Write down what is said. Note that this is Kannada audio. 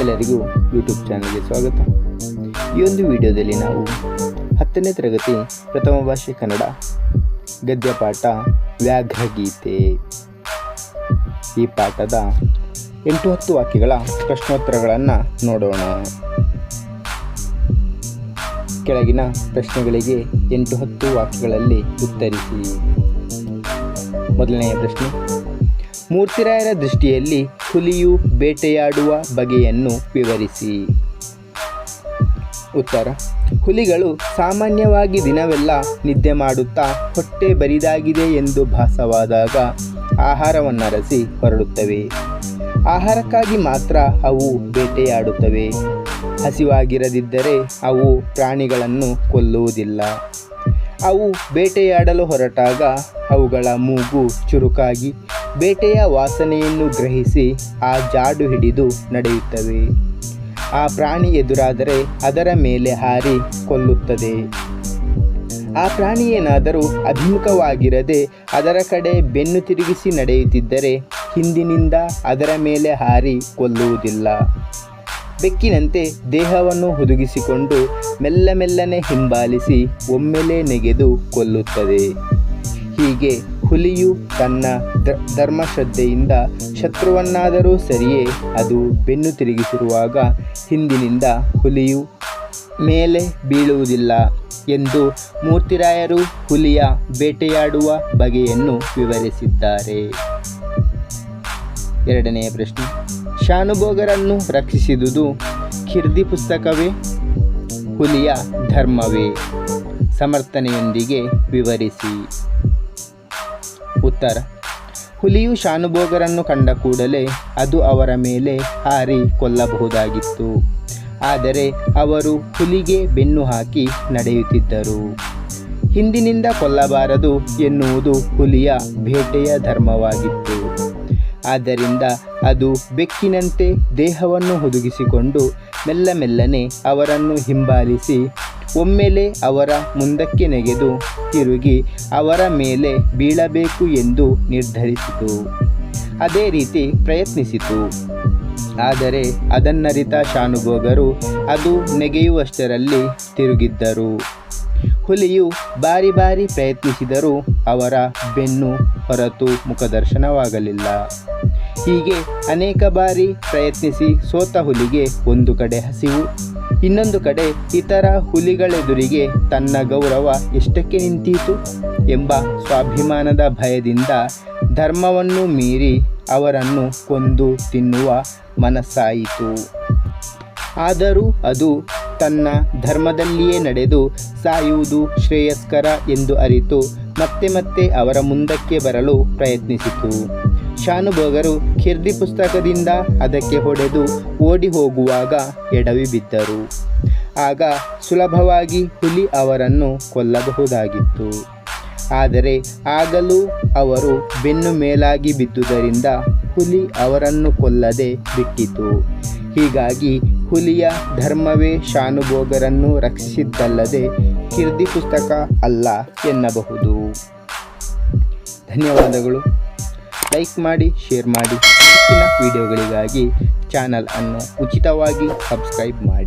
ಎಲ್ಲರಿಗೂ ಯೂಟ್ಯೂಬ್ ಚಾನಲ್ಗೆ ಸ್ವಾಗತ. ಈ ಒಂದು ವಿಡಿಯೋದಲ್ಲಿ ನಾವು ಹತ್ತನೇ ತರಗತಿ ಪ್ರಥಮ ಭಾಷೆ ಕನ್ನಡ ಗದ್ಯ ಪಾಠ ವ್ಯಾಘ್ರಗೀತೆ ಈ ಪಾಠದ ಎಂಟು ಹತ್ತು ವಾಕ್ಯಗಳ ಪ್ರಶ್ನೋತ್ತರಗಳನ್ನು ನೋಡೋಣ. ಕೆಳಗಿನ ಪ್ರಶ್ನೆಗಳಿಗೆ ಎಂಟು ಹತ್ತು ವಾಕ್ಯಗಳಲ್ಲಿ ಉತ್ತರಿಸಿ. ಮೊದಲನೆಯ ಪ್ರಶ್ನೆ ಮೂರ್ತಿರಾಯರ ದೃಷ್ಟಿಯಲ್ಲಿ ಹುಲಿಯು ಬೇಟೆಯಾಡುವ ಬಗೆಯನ್ನು ವಿವರಿಸಿ. ಉತ್ತರ. ಹುಲಿಗಳು ಸಾಮಾನ್ಯವಾಗಿ ದಿನವೆಲ್ಲ ನಿದ್ದೆ ಮಾಡುತ್ತಾ ಹೊಟ್ಟೆ ಬರಿದಾಗಿದೆ ಎಂದು ಭಾಸವಾದಾಗ ಆಹಾರವನ್ನರಸಿ ಹೊರಡುತ್ತವೆ. ಆಹಾರಕ್ಕಾಗಿ ಮಾತ್ರ ಅವು ಬೇಟೆಯಾಡುತ್ತವೆ. ಹಸಿವಾಗಿರದಿದ್ದರೆ ಅವು ಪ್ರಾಣಿಗಳನ್ನು ಕೊಲ್ಲುವುದಿಲ್ಲ. ಅವು ಬೇಟೆಯಾಡಲು ಹೊರಟಾಗ ಅವುಗಳ ಮೂಗು ಚುರುಕಾಗಿ ಬೇಟೆಯ ವಾಸನೆಯನ್ನು ಗ್ರಹಿಸಿ ಆ ಜಾಡು ಹಿಡಿದು ನಡೆಯುತ್ತವೆ. ಆ ಪ್ರಾಣಿ ಎದುರಾದರೆ ಅದರ ಮೇಲೆ ಹಾರಿ ಕೊಲ್ಲುತ್ತದೆ. ಆ ಪ್ರಾಣಿ ಏನಾದರೂ ಅಭಿಮುಖವಾಗಿರದೆ ಅದರ ಕಡೆ ಬೆನ್ನು ತಿರುಗಿಸಿ ನಡೆಯುತ್ತಿದ್ದರೆ ಹಿಂದಿನಿಂದ ಅದರ ಮೇಲೆ ಹಾರಿ ಕೊಲ್ಲುವುದಿಲ್ಲ. ಬೆಕ್ಕಿನಂತೆ ದೇಹವನ್ನು ಹುದುಗಿಸಿಕೊಂಡು ಮೆಲ್ಲ ಮೆಲ್ಲನೆ ಹಿಂಬಾಲಿಸಿ ಒಮ್ಮೆಲೆ ನೆಗೆದು ಕೊಲ್ಲುತ್ತದೆ. ಹೀಗೆ ಹುಲಿಯು ತನ್ನ ಧರ್ಮಶ್ರದ್ಧೆಯಿಂದ ಶತ್ರುವನ್ನಾದರೂ ಸರಿಯೇ, ಅದು ಬೆನ್ನು ತಿರುಗಿಸಿರುವಾಗ ಹಿಂದಿನಿಂದ ಹುಲಿಯು ಮೇಲೆ ಬೀಳುವುದಿಲ್ಲ ಎಂದು ಮೂರ್ತಿರಾಯರು ಹುಲಿಯ ಬೇಟೆಯಾಡುವ ಬಗೆಯನ್ನು ವಿವರಿಸಿದ್ದಾರೆ. ಎರಡನೆಯ ಪ್ರಶ್ನೆ. ಶಾನುಭೋಗರನ್ನು ರಕ್ಷಿಸಿದುದು ಖಿರ್ದಿ ಪುಸ್ತಕವೇ? ಹುಲಿಯ ಧರ್ಮವೇ? ಸಮರ್ಥನೆಯೊಂದಿಗೆ ವಿವರಿಸಿ. ಉತ್ತರ ಹುಲಿಯು ಶಾನುಭೋಗರನ್ನು ಕಂಡ ಕೂಡಲೇ ಅದು ಅವರ ಮೇಲೆ ಹಾರಿ ಕೊಲ್ಲಬಹುದಾಗಿತ್ತು. ಆದರೆ ಅವರು ಹುಲಿಗೆ ಬೆನ್ನು ಹಾಕಿ ನಡೆಯುತ್ತಿದ್ದರು. ಹಿಂದಿನಿಂದ ಕೊಲ್ಲಬಾರದು ಎನ್ನುವುದು ಹುಲಿಯ ಬೇಟೆಯ ಧರ್ಮವಾಗಿತ್ತು. ಆದ್ದರಿಂದ ಅದು ಬೆಕ್ಕಿನಂತೆ ದೇಹವನ್ನು ಹುದುಗಿಸಿಕೊಂಡು ಮೆಲ್ಲ ಮೆಲ್ಲನೆ ಅವರನ್ನು ಹಿಂಬಾಲಿಸಿ ಒಮ್ಮೆಲೆ ಅವರ ಮುಂದಕ್ಕೆ ನೆಗೆದು ತಿರುಗಿ ಅವರ ಮೇಲೆ ಬೀಳಬೇಕು ಎಂದು ನಿರ್ಧರಿಸಿತು. ಅದೇ ರೀತಿ ಪ್ರಯತ್ನಿಸಿತು. ಆದರೆ ಅದನ್ನರಿತ ಶಾನುಭೋಗರು ಅದು ನೆಗೆಯುವಷ್ಟರಲ್ಲಿ ತಿರುಗಿದ್ದರು. ಹುಲಿಯು ಬಾರಿ ಬಾರಿ ಪ್ರಯತ್ನಿಸಿದರೂ ಅವರ ಬೆನ್ನು ಹೊರತು ಮುಖದರ್ಶನವಾಗಲಿಲ್ಲ. ಹೀಗೆ ಅನೇಕ ಬಾರಿ ಪ್ರಯತ್ನಿಸಿ ಸೋತ ಹುಲಿಗೆ ಒಂದು ಕಡೆ ಹಸಿವು ಇನ್ನೊಂದು ಕಡೆ ಇತರ ಹುಲಿಗಳೆದುರಿಗೆ ತನ್ನ ಗೌರವ ಎಷ್ಟಕ್ಕೆ ನಿಂತೀತು ಎಂಬ ಸ್ವಾಭಿಮಾನದ ಭಯದಿಂದ ಧರ್ಮವನ್ನು ಮೀರಿ ಅವರನ್ನು ಕೊಂದು ತಿನ್ನುವ ಮನಸ್ಸಾಯಿತು. ಆದರೂ ಅದು ತನ್ನ ಧರ್ಮದಲ್ಲಿಯೇ ನಡೆದು ಸಾಯುವುದು ಶ್ರೇಯಸ್ಕರ ಎಂದು ಅರಿತು ಮತ್ತೆ ಮತ್ತೆ ಅವರ ಮುಂದಕ್ಕೆ ಬರಲು ಪ್ರಯತ್ನಿಸಿತು. ಶಾನುಭೋಗರು ಕಿರ್ದಿ ಪುಸ್ತಕದಿಂದ ಅದಕ್ಕೆ ಹೊಡೆದು ಓಡಿ ಹೋಗುವಾಗ ಎಡವಿ ಬಿದ್ದರು. ಆಗ ಸುಲಭವಾಗಿ ಹುಲಿ ಅವರನ್ನು ಕೊಲ್ಲಬಹುದಾಗಿತ್ತು. ಆದರೆ ಆಗಲೂ ಅವರು ಬೆನ್ನು ಮೇಲಾಗಿ ಬಿದ್ದುದರಿಂದ ಹುಲಿ ಅವರನ್ನು ಕೊಲ್ಲದೆ ಬಿಟ್ಟಿತು. ಹೀಗಾಗಿ ಹುಲಿಯ ಧರ್ಮವೇ ಶಾನುಭೋಗರನ್ನು ರಕ್ಷಿಸಿದ್ದಲ್ಲದೆ ಕಿರ್ದಿ ಪುಸ್ತಕ ಅಲ್ಲ ಎನ್ನಬಹುದು. ಧನ್ಯವಾದಗಳು. ಲೈಕ್ ಮಾಡಿ ಶೇರ್ ಮಾಡಿ. ಹೆಚ್ಚಿನ ವಿಡಿಯೋಗಳಿಗಾಗಿ ಚಾನಲ್ ಅನ್ನು ಉಚಿತವಾಗಿ ಸಬ್ಸ್ಕ್ರೈಬ್ ಮಾಡಿ.